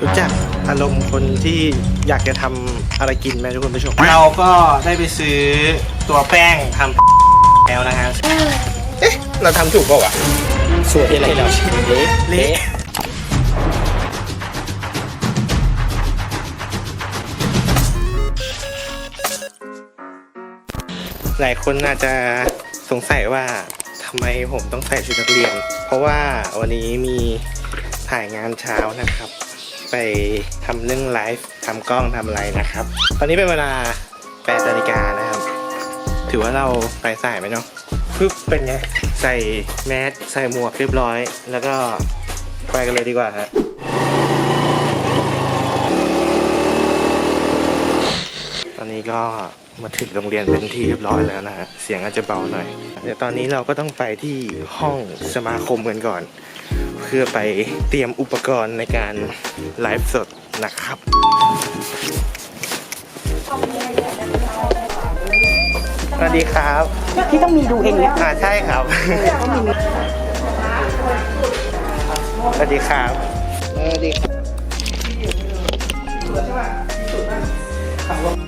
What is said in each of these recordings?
รู้จักอารมณ์คนที่อยากจะทำอะไรกินไหมทุกคนผู้ชมเราก็ได้ไปซื้อตัวแป้งทำแล้วนะฮะเอ๊ะ เราทำถูกเปล่าวะสวยอะไรเราเละเละหลายคนอาจจะสงสัยว่าทำไมผมต้องใส่ชุดนักเรียน เพราะว่าวันนี้มีถ่ายงานเช้านะครับ ไปทำเรื่องไลฟ์ทำกล้องทำอะไรนะครับ ตอนนี้เป็นเวลา8นาฬิกานะครับ ถือว่าเราไปสายไหมเนาะปึ๊บเป็นไง ใส่แมสใส่หมวกเรียบร้อย แล้วก็ไปกันเลยดีกว่าฮะตอนนี้ก็ มาถึงโรงเรียนเป็นที่เรียบร้อยแล้วนะฮะเสียงอาจจะเบาหน่อย เดี๋ยวตอนนี้เราก็ต้องไปที่ห้องสมาคมกันก่อน เพื่อไปเตรียมอุปกรณ์ในการไลฟ์สดนะครับสวัสดีครับพี่ต้องมีดูเองเนี่ยอ่าใช่ครับ สวัสดีครับสวัสดีครับ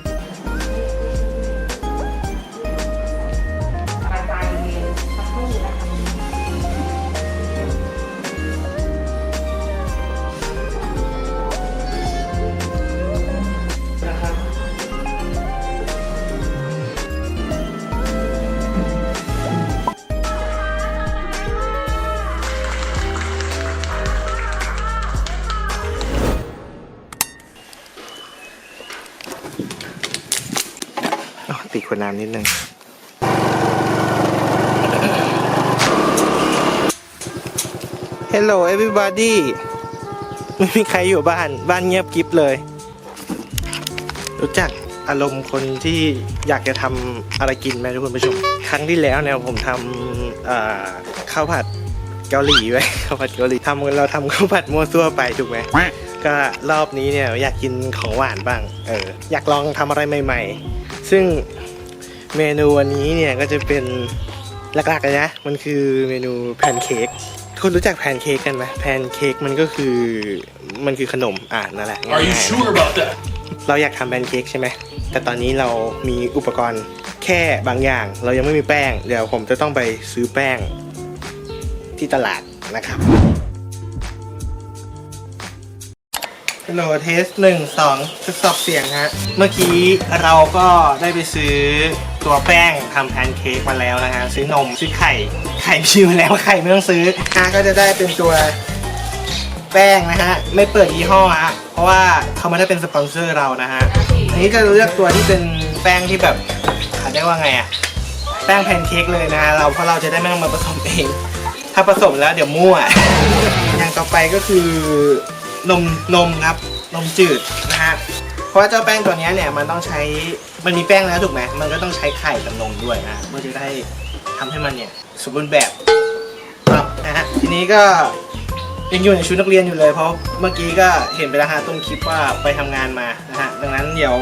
อ๋อติดขวดน้ำนิดนึง Hello everybody ไม่มีใครอยู่บ้าน บ้านเงียบกริบเลย รู้จักอารมณ์คนที่อยากจะทำอะไรกินไหมทุกคนผู้ชม ครั้งที่แล้วเนี่ยผมทำข้าวผัดเกาหลีไว้ข้าวผัดเกาหลีทำเราทำข้าวผัดมั่วซั่วไปถูกไหมก็รอบนี้เนี่ยอยากกินของหวานบ้าง เออ อยากลองทำอะไรใหม่ ๆ ซึ่ง เมนูวันนี้เนี่ยก็จะเป็นหลักๆเลยนะ มันคือเมนูแพนเค้กทุกคนรู้จักแพนเค้กกันไหมแพนเค้กมันก็คือมันคือขนมอ่านั่นแหละ Are you ง่ายๆ sure about that? เราอยากทำแพนเค้กใช่ไหม แต่ตอนนี้เรามีอุปกรณ์แค่บางอย่าง เรายังไม่มีแป้ง เดี๋ยวผมจะต้องไปซื้อแป้งที่ตลาดนะครับฮัลโหลเทสหนึ่งสองทดสอบเสียงฮะ เมื่อกี้เราก็ได้ไปซื้อ ตัวแป้งทำแพนเค้กมาแล้วนะฮะซื้อนมซื้อไข่ไข่มีมาแล้วไข่ไม่ต้องซื้อฮะก็จะได้เป็นตัวแป้งนะฮะไม่เปิดยี่ห้อฮะเพราะว่าเขาไม่ได้เป็นสปอนเซอร์เรานะฮะอันนี้จะเลือกตัวที่เป็นแป้งที่แบบเขาเรียกว่าไงอะแป้งแพนเค้กเลยนะฮะเราเพราะเราจะได้ไม่ต้องมาผสมเอง ถ้าผสมแล้วเดี๋ยวมั่วอย่างต่อไปก็คือนมนมครับนมจืดนะฮะ ราะว่าเจ้าแป้งตัวนี้เนี่ยมันต้องใช้มันมีแป้งแล้วถูกไหมมันก็ต้องใช้ไข่กับนมด้วยนะเพื่อจะได้ทำให้มันเนี่ยสมบูรณ์แบบครับนะฮะทีนี้ก็ยังอยู่ในชุดนักเรียนอยู่เลยเพราะเมื่อกี้ก็เห็นไปแล้วฮะต้นคลิปว่าไปทำงานมานะฮะดังนั้นเดี๋ยว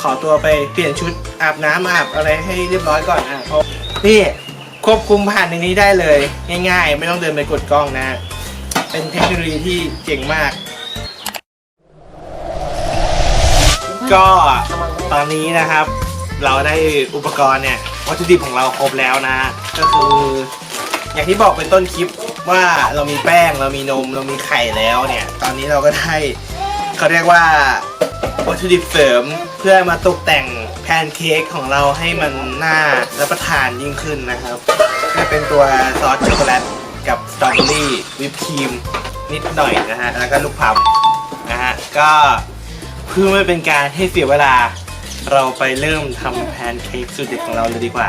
ขอตัวไปเปลี่ยนชุดอาบน้ำอาบอะไรให้เรียบร้อยก่อนฮะเพราะนี่ควบคุมผ่านในนี้ได้เลย ง่ายๆ ไม่ต้องเดินไปกดกล้องนะ เป็นเทคโนโลยีที่เจ๋งมาก ก็ตอนนี้นะครับ เราได้อุปกรณ์เนี่ยวัตถุดิบของเราครบแล้วนะ ก็คือ อย่างที่บอกเป็นต้นคลิปว่าเรามีแป้งเรามีนมเรามีไข่แล้วเนี่ย ตอนนี้เราก็ได้เขาเรียกว่าวัตถุดิบเสริมเพื่อมาตกแต่งแพนเค้กของเราให้มันน่ารับประทานยิ่งขึ้นนะครับจะเป็นตัวซอสช็อกโกแลตกับสตรอเบอรี่วิปครีมนิดหน่อยนะฮะแล้วก็ลูกพลัมนะฮะก็ เพื่อไม่เป็นการให้เสียเวลา เราไปเริ่มทำแพนเค้กสูตรเด็ดของเราเลยดีกว่า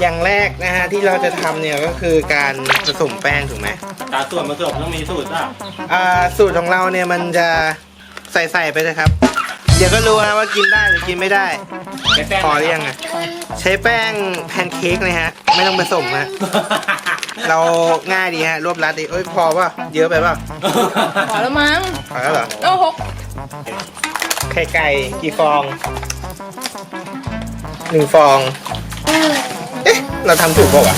อย่างแรกนะฮะที่เราจะทำเนี่ยก็คือการผสมแป้งถูกไหมตาส่วนผสมต้องมีสูตรป่ะอ่าสูตรของเราเนี่ยมันจะใส่ใส่ ๆ ไปเลยครับ เดี๋ยวก็รู้นะว่ากินได้หรือกินไม่ได้ใช้แป้งพอหรือยังอะใช้แป้งแพนเค้กเลยฮะ ไม่ต้องผสมฮะ เราง่ายดีฮะรวบรัดดีเอ้ยพอป่ะเยอะไปป่ะพอแล้วมั้งพอแล้วเหรอ โอ้โห ไข่ไก่กี่ฟองหนึ่งฟอง เอ๊ะ เราทำถูกเปล่าวะ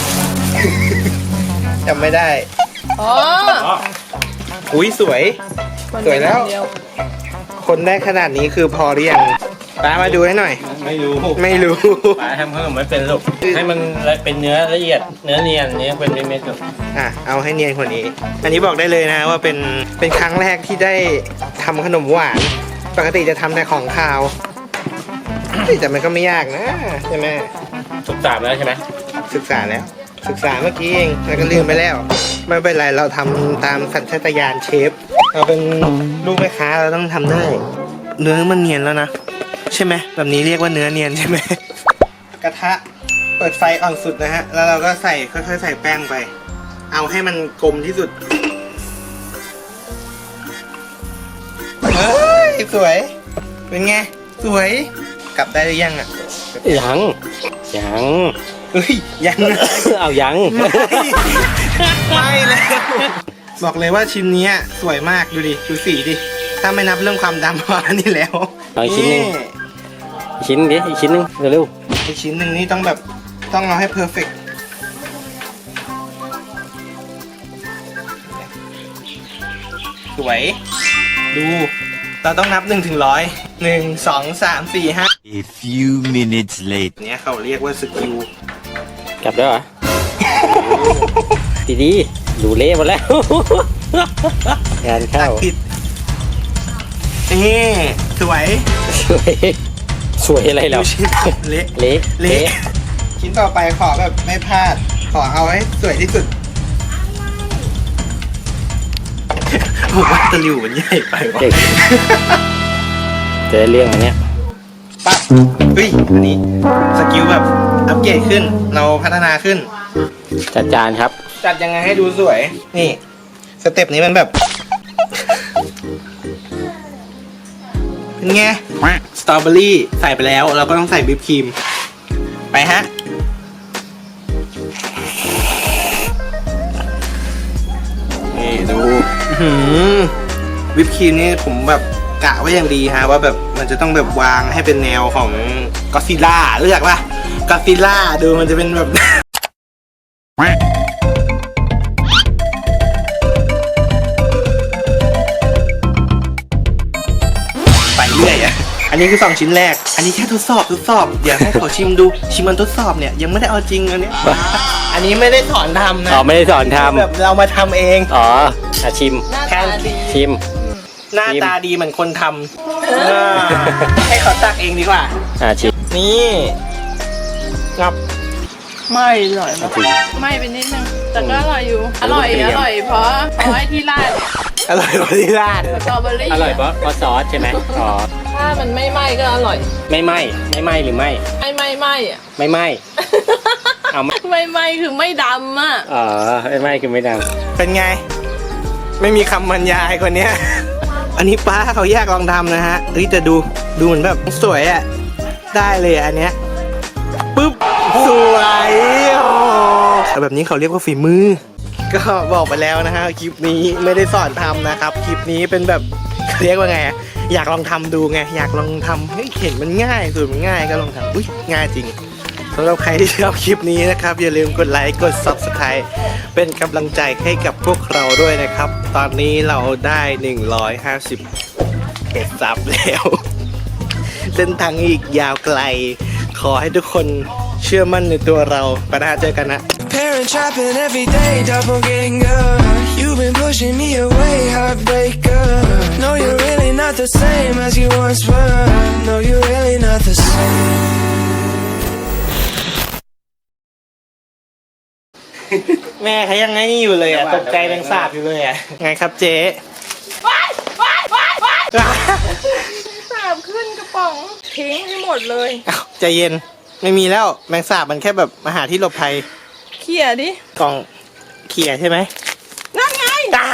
จำไม่ได้ อ๋ออ๋ออุ้ยสวย สวยแล้วเดียวคนได้ขนาดนี้คือพอหรือยังป้ามาดูให้หน่อย ไม่รู้ไม่รู้ปลาทำเพิ่มไม่เป็นลูกให้มันเป็นเนื้อละเอียด เนื้อเนียนเนี้ยเป็นเม็ดๆลูกอะเอาให้เนียนกว่านี้ อันนี้บอกได้เลยนะว่าเป็นเป็นครั้งแรกที่ได้ ทำขนมหวาน ปกติจะทำแต่ของคาวเฮ้ยแต่มันก็ไม่ยากนะใช่ไหมสุกสามแล้วใช่ไหมศึกษาแล้ว ศึกษาเมื่อกี้เองแล้วก็ลืมไปแล้ว ไม่เป็นไรเราทำตามสัญชาตญาณเชฟเราเป็นลูกแม่ค้าเราต้องทำได้ เนื้อมันเนียนแล้วนะ ใช่ไหมแบบนี้เรียกว่าเนื้อเนียนใช่ไหมกระทะเปิดไฟอ่อนสุดนะฮะ แล้วเราก็ใส่ค่อยๆใส่แป้งไป เอาให้มันกลมที่สุด สวย เป็นไง สวย กลับได้หรือยังอะยังยังเฮ้ยยังนะเอายังไม่ไม่แล้วบอกเลยว่าชิ้นเนี้ยสวยมากดูดิดูสีดิ ถ้าไม่นับเรื่องความดำมานี่แล้วเอาอีกชิ้นหนึ่งอีกชิ้นดิอีกชิ้นหนึงเร็วอีกชิ้นหนึ่งนี่ต้องแบบต้องเอาให้เพอร์เฟกสวย ดู เราต้องนับหนึ่งถึงร้อยหนึ่งสองสามสี่ห้า A few minutes later. เนี้ยเขาเรียกว่าสกิลๆกลับแล้วเหรอ ดีดีๆดูเละหมดแล้ว งานเข้าผิดนี่สวยสวยสวยอะไรดูเราชิ้นเละเละเละ ชิ้นต่อไปขอแบบไม่พลาด ขอเอาให้สวยที่สุด ผมว่าตะหลิวมันใหญ่ไปวะเก่งเจอเรื่องอันเนี้ยปั๊บเฮ้ยอันนี้สกิลแบบอัปเกรดขึ้น เราพัฒนาขึ้น จัดจานครับ จัดยังไงให้ดูสวย นี่ สเต็ปนี้มันแบบ เป็นไง สตรอเบอรี่ใส่ไปแล้ว เราก็ต้องใส่วิปครีม ไปฮะ หือวิปครีมนี่ผมแบบกะไว้อย่างดีฮะว่าแบบมันจะต้องแบบวางให้เป็นแนวของก็ซิล่ารู้จักปะก็ซิล่าดูมันจะเป็นแบบ ไปเรื่อยอะ อันนี้คือสองชิ้นแรก อันนี้แค่ทดสอบทดสอบเดี๋ยวให้เขาชิมดู ชิมมันทดสอบเนี่ยยังไม่ได้เอาจริงอันเนี้ยอันนี้ไม่ได้สอนทำนะอ๋อไม่ได้สอนทแบบเรามาทำเองำอ๋อ อาชิมหน้าตาดี ชิม หน้าตาดีเหมือนคนทำอ่าให้เขาตักเองดีกว่า อ่าชิมนี่งับไม่อร่อยมากไม่ไปนิดนึง แต่ก็อร่อยอยู่ อร่อย อร่อย เพราะเพราะไอ้ที่ราดอร่อยกว่าที่ร้านสตรอเบอรี่อร่อยเพราะเพราะซอสใช่ไหมอ๋อถ้ามันไม่ไหม้ก็อร่อย ไม่ไหมไม่ไหมหรือไม่ไม่ไหม้ไหม้อะ ไม่ไหม เอาไม่ไม่ไหม้คือไม่ดำอะ อ๋อไม่ไหมคือไม่ดังเป็นไง ไม่มีคำบรรยายคนเนี้ย อันนี้ป้าเขาแยกลองทำนะฮะเฮ้ยแต่ดูดูเหมือนแบบสวยอะได้เลยอะอันเนี้ยปุ๊บสวยโอ้แต่แบบนี้เขาเรียกว่าฝีมือ ก็บอกไปแล้วนะฮะคลิปนี้ไม่ได้สอนทำนะครับคลิปนี้เป็นแบบเรียกว่าไงอะอยากลองทำดูไงอยากลองทำเฮ้ยเห็นมันง่ายสูตรมันง่ายก็ลองทำอุ้ยง่ายจริง สำหรับใครที่ชอบคลิปนี้นะครับ อย่าลืมกดไลค์ กด subscribe เป็นกำลังใจให้กับพวกเราด้วยนะครับ ตอนนี้เราได้ 150เอ็ดซับแล้ว เส้นทางอีกยาวไกล ขอให้ทุกคนเชื่อมั่นในตัวเราปนะฮะเจอกันนะ Parent trapping every day, doppelganger. You've been pushing me away, heartbreaker. No, you're really not the same as you once were. No, you're really not the same. แม่เขายังไงนี่อยู่เลยอะตกใจแมงสาบอยู่เลยอะไงครับเจ๊สาบขึ้นกระป๋องทิ้งให้หมดเลยอ้าวใจเย็นไม่มีแล้วแมงสาบมันแค่แบบมาหาที่หลบภัยเขี่ยดิกล่องเขี่ยใช่ไหมนั่นไงตา